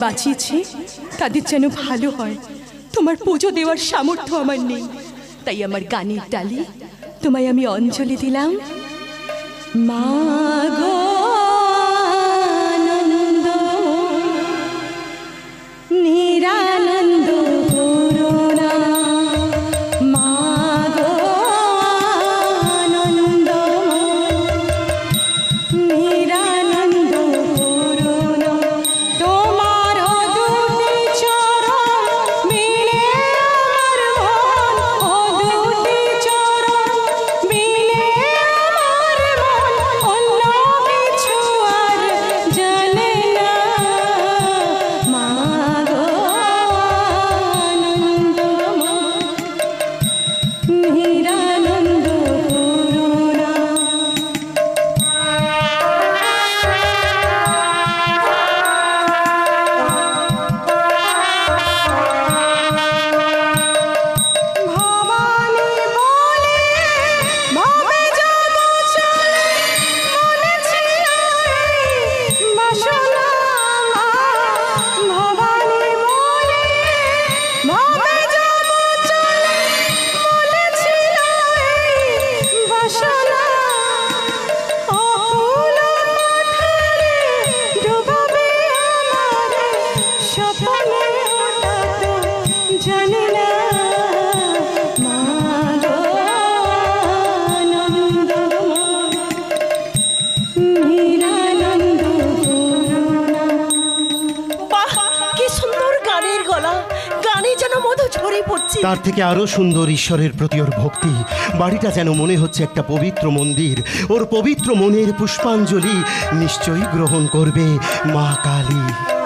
বাঁচিয়েছে, তাদের যেন ভালো হয়। তোমার পুজো দেওয়ার সামর্থ্য আমার নেই। তাই আমার গানের ডালি তোমায় আমি অঞ্জলি দিলাম। মা গো ঝরে পড়ছে। তার থেকে আরও সুন্দর ঈশ্বরের প্রতি ওর ভক্তি। বাড়িটা যেন মনে হচ্ছে একটা পবিত্র মন্দির। ওর পবিত্র মনের পুষ্পাঞ্জলি নিশ্চয়ই গ্রহণ করবে মা কালী।